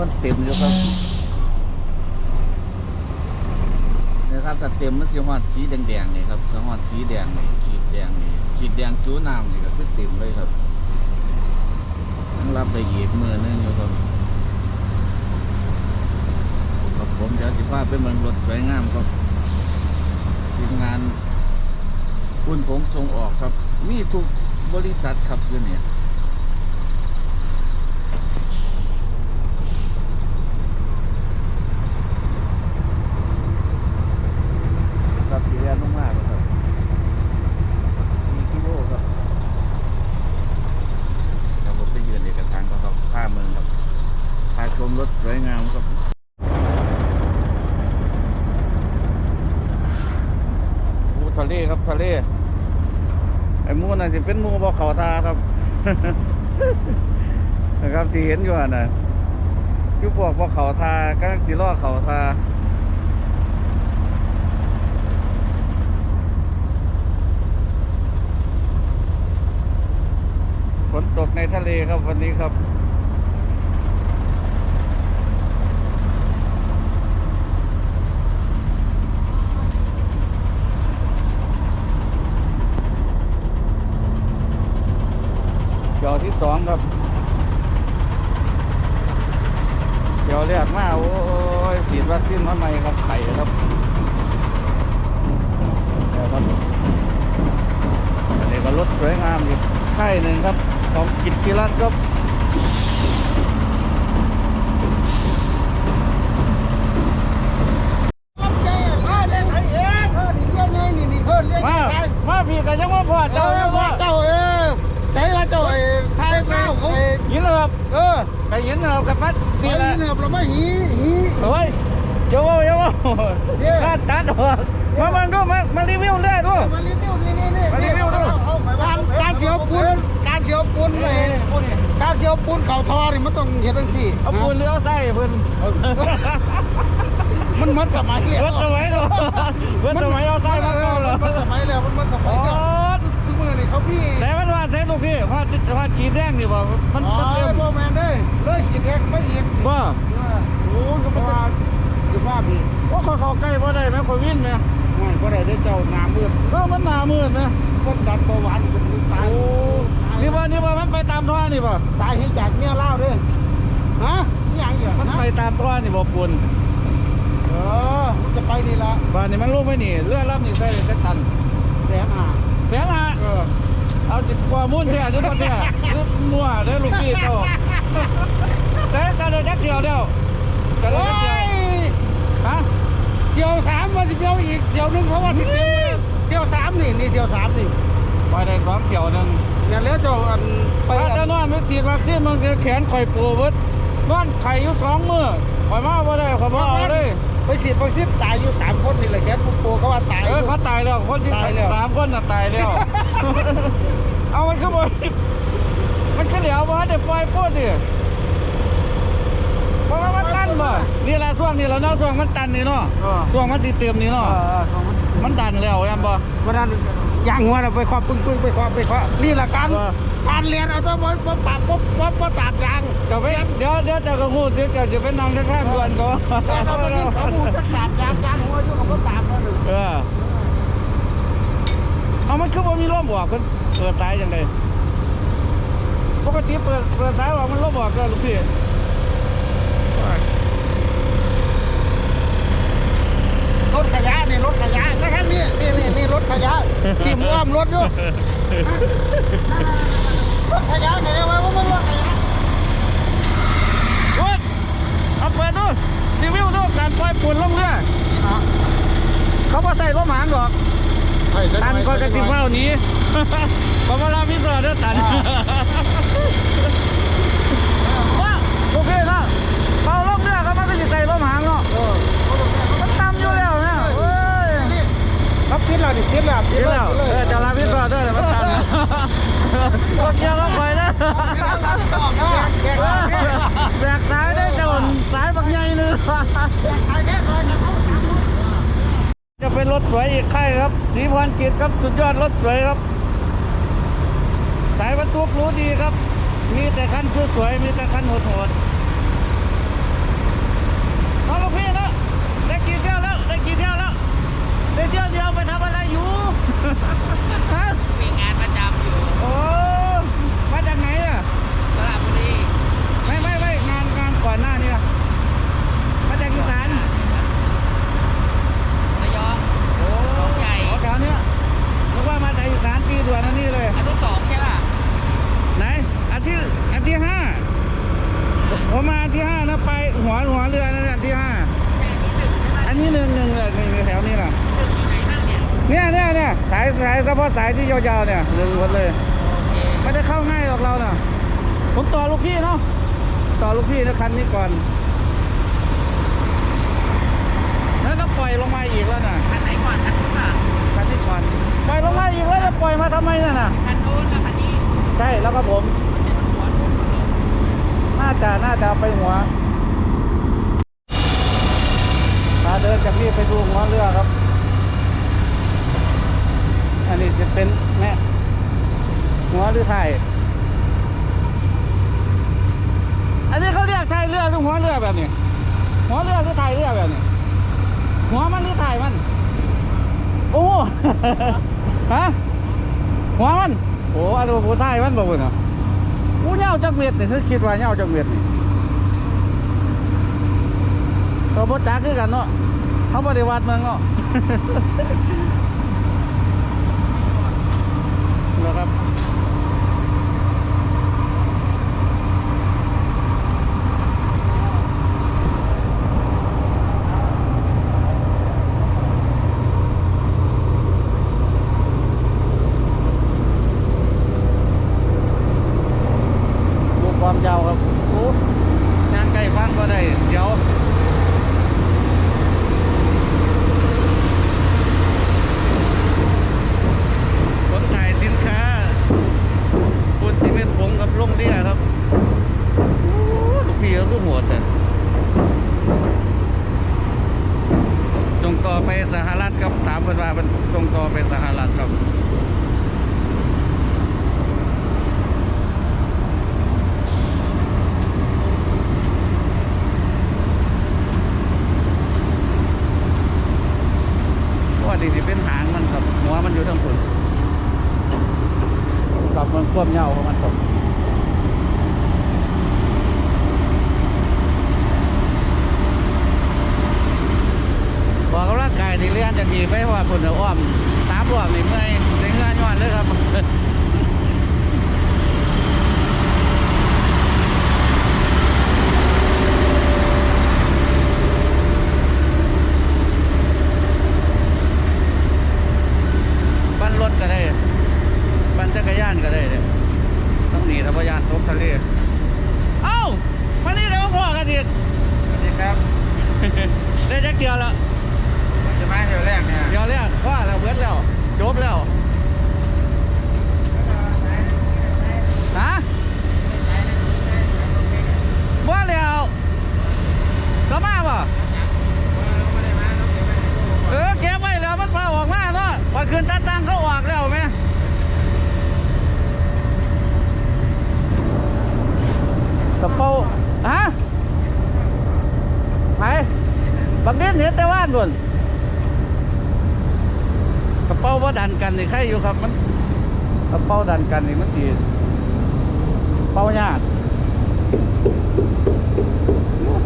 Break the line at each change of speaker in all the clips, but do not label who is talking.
พิ่นเต็มอยู่ครับนี่ครับถ้าเต็มมันสิฮอดสีแดงๆนี่ครับถ้าฮอดสีแดงนี่ขีดแดงนี่ขีดแดงจูน้ำนี่ก็คือเต็มเลยครับยังรับได้อีกมือนึงอยู่ครับครับผมเดี๋ยวสิพาไปเมืองรถสวยงามครับทีมงานคุณผงส่งออกครับ มีทุกบริษัทครับอยู่เนี่ย ครับสีแดงมากๆเลยครับสี่กิโลครับครับผมไปยืนเอกสารก็ครับผ้าเมืองครับพาชมรถสวยงามครับโอ้ทะเล ครับทะเลไอ้หมูน่ะสิเป็นหมูบ่เขาทาครับ นะครับที่เห็นอยู่อะคือพวกบ่เขาทากำลังสิล่อเขาทาฝนตกในทะเลครับวันนี้ครับ เกี่ยว ที่สองครับเดี๋ยวแรกมาโอ้ยฉีดวัคซีนมาใหม่ครับไข่ครับเดี๋ยวครับอันนี้ก็รถสวยงามอีกค่ายหนึ่งครับของกิจกิรัตน์ครับ มา มาพี่กันยังว่าพ่อเจ้ายังว่า
เจ้าเออใช่ละเจ้าไอ้ไทยเจ้าเขา
ยินเลยครับ
เออ
ไปยินเลยครับกับมัด
ตี
นี่แหละ
เนี่ยเราไม่หีหี
เฮ้ยเจ้าว่า เจ้าว่าข้าตัดหัวมามาดูมามารีวิวเรื่อยดู
มารีวิวนี่นี่นี่
มารีวิวดู
การการเสียวปูนการเสียวปูนเลยการเสียวปูนเข่าทอนี่มันต้องเห็นทั้งสี่
เอาปูนเลี้ยวไส้เพิ่น
มันมันสมัย
เพิ่นสมัยเนาะเพิ่นสมัยเอาไส้มาเก่าเหรอ
มันสมัยแล้วมันมันสมั
อ๋
ย
อ
แล้วทุกมือนี่เขาพี่
แต่มันว่าใช่ลูกพี่ว่าว่าขีดแดงนี่บ่มัน
อ๋อ
มันเต็ม
โบแมนได้เลยขีดแดงไม่เห็น
ว่า
โอ้ก็มันอยู่ว่าพี่
ว่าเขาเข้าใกล้บ่ได้แม่คนวินแม่
ไม่ก็ได้ได้เจ้านามืด
ก็มันหน้ามืดนะ
คนดันเบาหวานเป็นตาย
โอ้นี่บ่นี่บ่มันไปตามท่อนี่บ่
ตายให้จากเมียเล่าด้วยฮะนี่อย่างเงี้ย
มัน
นะ
ไปตามท่อนี่บ่ปูน
เออมันจะไปนี่ละ
บ้านนี่มันลงไปนี่เรือลำนี่ใส่ได้ตัน
แสนห้า
แสนห้า
เออ
เอาจิตกว่ามุ่นแท้จุดบ่แท้หรือมั่วเด้อลูกพี่เจ้าแต่แต่ได้จักเที่ยวแล้วก็ได้
โอ้
จักเที่ยวยฮะ
เที่ยวสามวันสิเที่ยวอีกเที่ยวหนึงเพราะว่าที่เที่ยวเที่ยวสามนี่นี่เที่ยวสามนี่
ไปได้สองเที่ยวหนึง
เนี่ยแล้วเจ้าอันไป
ถ้า
อั
จะ
น
นอนมันฉีดวัคซีนมันจะแขนข่อยปูเบิดนอนไข่อยู่สองมื้อข่อยมาบ่ได้ข่อยบ่เอาเลย
ไปฉีดวัคซีนตายอยู่สามคนนี่แหละแกปุ๊บโปเขาว่าตาย
เออเขาตายแล้วคนที่
ตายแล้ว
สามคนน่ะตายแล้ว เอามันขึ้นบนมันขึ้นเหลียวบ่ได้ปล่อยโพดดิเพราะว่ามันตันบ่นี่แห ละช่วงนี้แหล้วเนาะช่วงมันตันนี่เนาะ
เออ
ช่วงมันสิเต็มนี่
เอ
เนาะ
อเออของมัน
มันตันแล้วแอมบ่
วันนั้นย่างหัวเราไปคว้าปึ้งปึ้งไปคว้าไปคว้านี่แหละการ
เออ
การเรียนเอาตัวบนป๊บป๊บป๊บป๊บป๊บตากยาง
จะไปเดี๋ยวเดี๋ยวจะก็ฮู้เดี๋ยวจะจะไปนั่งข้างๆด่วนก่อน
แต่เราไปกินข้าวหมูสักสามยางยางหัวอยู่กับป๊บตากมาหนึ่ง
เออเอามันคือบ่มีลมบอกเพิ่นเปิดสายจังไดปกติเปิดเปิดสายว่ามันลมบอกก็ลูกพี่
รถขยะนี่รถขยะไม่ใช่นี่นี่นี่นี่รถขยะติ่มอ้อมรถอยู่รถขยะขยะไว้ว่ามันรถขยะ
โอ๊ยเอาเปิดดูรีวิวดูการปล่อยปุ่นลงเรือเขาบ่ใส่ลมหางหรอกตันก็จะสิเฝ้าหนี้เพราะว่าเรามีเสือเด้อตันว้าโอเคนะเป่าลมเรือเขามันก็สิใส่ลมหางเนาะ
เออ
มันต่ำอยู่แล้วเนี่ยเอ้ย
ครับ ปิดแล้วดิปิดแล้ว
เดี๋ยวแล้วเออจะลาพิษรอด้วยแต่มันตันรถเกี่ยวก็ไปนะแบกสายได้จนสายบักใหญ่นึงจะเป็นรถสวยอีกค่ายครับสีพันกิจครับสุดยอดรถสวยครับ สายบรรทุกรู้ดีครับ มีแต่คันสวยๆมีแต่คันโหดๆน้องลูกพี่แล้วได้กี่เที่ยวแล้วได้กี่เที่ยวแล้ว ได้เที่ยวเดียวไปทำอะไรอยู่ ฮะ
มีงานประจำอยู่
โอ้ มาจากไหนอะ
สระบุรี
ไม่ไม่ไม่งานงานก่อนหน้านี้อะมาจากอีสาน
ระยอง
โอ้
ใหญ่
แถวเนี้ยนึกว่ามาจากอีสานปีด่วนอันนี้เลย
อันที่สองใช่ป่ะ
ไหนอันที่อันที่ห้าผมมาอันที่ห้านะไปหัวหัวเรือนั่นอันที่ห้าอันนี้หนึ่งหนึ่งเลยหนึ่งแถวนี้แหละ
ไหนบ้าง เนี่ย
เนี่ยเนี่ยเนี่ยสายสายเฉพาะสายที่ยาวๆเนี่ยหนึ่งหมดเลย
โอเค
ไม่ได้เข้าง่ายหรอกเราน่ะผมต่อลูกพี่เนาะต่อลูกพี่นะคันนี้ก่อน แล้วต้องปล่อยลงมาอีกแล้วน่ะ
คันไหนก่อนคันนู้นอะ
คันนี้ก่อนปล่อยลงมาอีกแล้วจะปล่อยมาทำไมน่ะน่ะ
คันนู้นกับคันนี้
ใช่แล้วก็ผม
หัวนู้น
น่าจะน่าจะไปหัวพาเดินจากนี่ไปดูหัวเรือครับ อันนี้จะเป็นแม่หัวหรือไทยอันนี้เขาเรียกไทยเรือหรือหัวเรือแบบนี้ หัวเรือหรือไทยเรือแบบนี้ หัวมันหรือไทยมัน โอ้ฮะหัวมันโอ้อันนี้หัวไทยมันบอกว่าเนาะอู้เหย้าจักเม็ดนี่คือคิดว่าเหย้าจักเม็ดนี่ก็บ่จักคือกันเนาะเขาบ่ได้วัดเมืองเนาะ นะครับดูความยาวครับโอ้ยางไก่ฟังก็ได้เสียว ขนถ่ายสินค้าปูนซีเมนต์ผงกับลงเรียครับโอ้ลูกพี่ก็คือโหดแต่ส่งต่อไปสหรัฐครับถามเพิ่นว่ามันส่งต่อไปสหรัฐครับ ว่าดีสิเป็นหางมันครับหัวมันอยู่ทั้งคนกับมันควบเหย้าของมันครับบอกกำลังกายที่เลี้ยน จากนีไปว่าคนเอาอ้อมสามรอบนี่เมื่อยในเงื่อนย้อนเลยครับ ปั้นรถก็ได้ปั้นจักรยานก็ได้เนี่ยต้องหนีธรรมยานตกทะเล เอ้ามานี่เดี๋ยวมาพ่อกันอีก
สวัสดีครับ
ได้จักเดียวแล้ว
จะมาเที่ยวแรกเนี่ย
เดียวแล้วว่าแล้วเบิดแล้ว จบแล้วฮะว่าแล้วก็มาป่ะเออเก็บไว้แล้วมันพาออกมาเนาะพอคืนตาตั้งเขาออกแล้วไหม กระเป๋าฮะไหน บักเด่นเห็นแต่ว่านบนกระเป๋าว่าดันกันนี่ใครอยู่ครับมันกระเป๋าดันกันนี่มันสีเป๋ายาก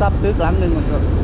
ซับตึกหลังหนึ่งมันก็ว่า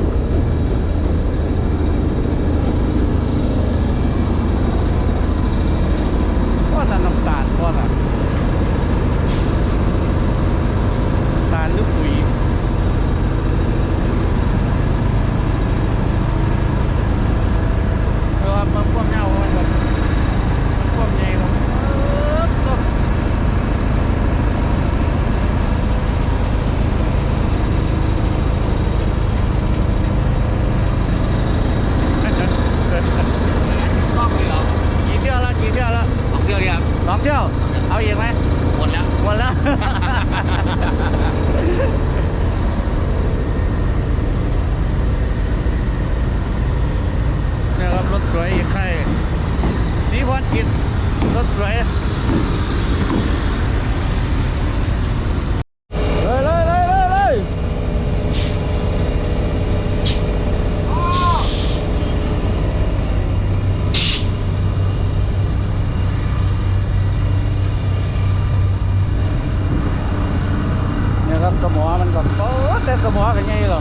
ใครสีพรกิจรถสวยสมอมันก็โอ้แต่สมอกันไงหรอ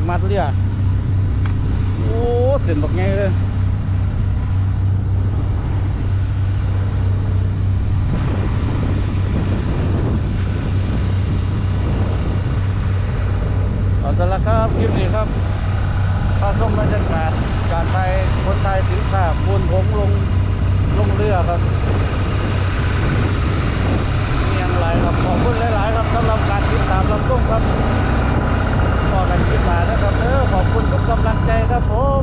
อกมัดเรือโอ้เส้นบอกไงเลยเอาแต่ละครับคลิปนี้ครับพาชมบรรยากาศการไปคนไทยสินค้าบนผงลงลงเรือครับมีอย่างไรครับขอบคุณหลาย ๆ ครับสำหรับการติดตามรับชมครับ กันคิดมานะครับเออขอบคุณทุกกำลังใจครับผม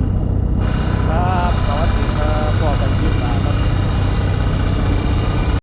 ครับสวัสดีครับพอกันคิดมาครับ